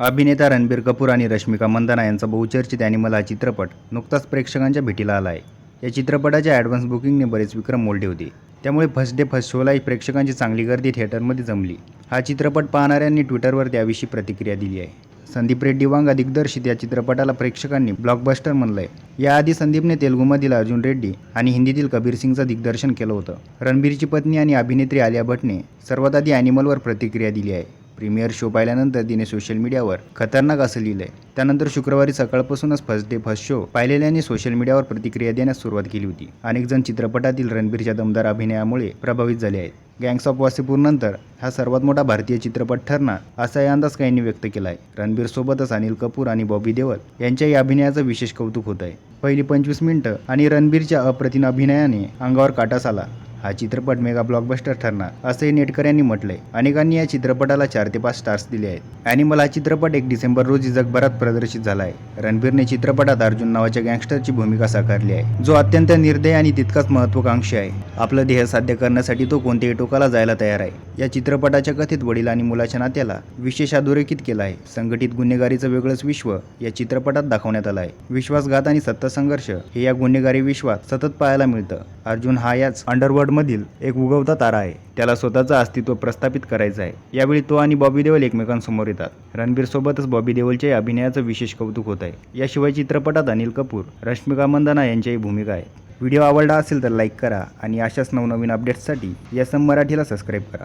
अभिनेता रणबीर कपूर आणि रश्मिका मंदाना यांचा बहुचर्चित ॲनिमल हा चित्रपट नुकताच प्रेक्षकांच्या भेटीला आला आहे या चित्रपटाच्या ॲडव्हान्स बुकिंगने बरेच विक्रम मोडले होते. त्यामुळे फर्स्ट डे फर्स्ट शोलाही प्रेक्षकांची चांगली गर्दी थिएटरमध्ये जमली. हा चित्रपट पाहणाऱ्यांनी ट्विटरवर त्याविषयी प्रतिक्रिया दिली आहे. संदीप रेड्डी वांगा दिग्दर्शित या चित्रपटाला प्रेक्षकांनी ब्लॉकबस्टर म्हणलंय. याआधी संदीपने तेलुगूमधील अर्जुन रेड्डी आणि हिंदीतील कबीर सिंगचं दिग्दर्शन केलं होतं. रणबीरची पत्नी आणि अभिनेत्री आलिया भट्टने सर्वात आधी ॲनिमलवर प्रतिक्रिया दिली आहे. प्रीमियर शो पाहिल्यानंतर तिने सोशल मीडियावर खतरनाक असं लिहिलंय. त्यानंतर शुक्रवारी सकाळपासूनच फर्स्ट डे फर्स्ट शो पाहिलेल्याने सोशल मीडियावर प्रतिक्रिया देण्यास सुरुवात केली होती. अनेक जण चित्रपटातील रणबीरच्या दमदार अभिनयामुळे प्रभावित झाले आहेत. गँग्स ऑफ वासेपूरनंतर हा सर्वात मोठा भारतीय चित्रपट ठरणार असाही अंदाज काहींनी व्यक्त केला आहे रणबीर सोबतच अनिल कपूर आणि बॉबी देवल यांच्याही अभिनयाचं विशेष कौतुक होत आहे पहिली पंचवीस मिनिटं आणि रणबीरच्या अप्रतिम अभिनयाने अंगावर काटाच आला हा चित्रपट मेगा ब्लॉकबस्टर ठरणार असंही नेटकऱ्यांनी म्हटलंय. अनेकांनी या चित्रपटाला चार ते पाच स्टार्स दिले आहेत. ॲनिमल हा चित्रपट एक डिसेंबर रोजी जगभरात प्रदर्शित झाला आहे रणबीरने चित्रपटात अर्जुन नावाच्या गँगस्टरची भूमिका साकारली आहे जो अत्यंत निर्दय आणि तितकाच महत्वाकांक्षी आहे. आपलं ध्येय साध्य करण्यासाठी तो कोणत्याही टोकाला जायला तयार आहे. या चित्रपटाच्या कथेत वडील आणि मुलाच्या नात्याला विशेष अधोरेखित केलं आहे. संघटित गुन्हेगारीचं वेगळंच विश्व या चित्रपटात दाखवण्यात आलं आहे. विश्वासघात आणि सत्ता संघर्ष हे या गुन्हेगारी विश्वात सतत पाहायला मिळतं. अर्जुन हा याच अंडरवर्ल्डमधील एक उगवता तारा आहे. त्याला स्वतःचं अस्तित्व प्रस्थापित करायचं आहे. यावेळी तो आणि बॉबी देवल एकमेकांसमोर येतात. रणबीर सोबतच बॉबी देवलच्या अभिनयाचं विशेष कौतुक होत आहे. याशिवाय चित्रपटात अनिल कपूर रश्मिका मंदाना यांच्याही भूमिका आहे. व्हिडिओ आवडला असेल तर लाईक करा आणि अशाच नवनवीन अपडेट्ससाठी एस एम मराठीला सबस्क्राईब करा.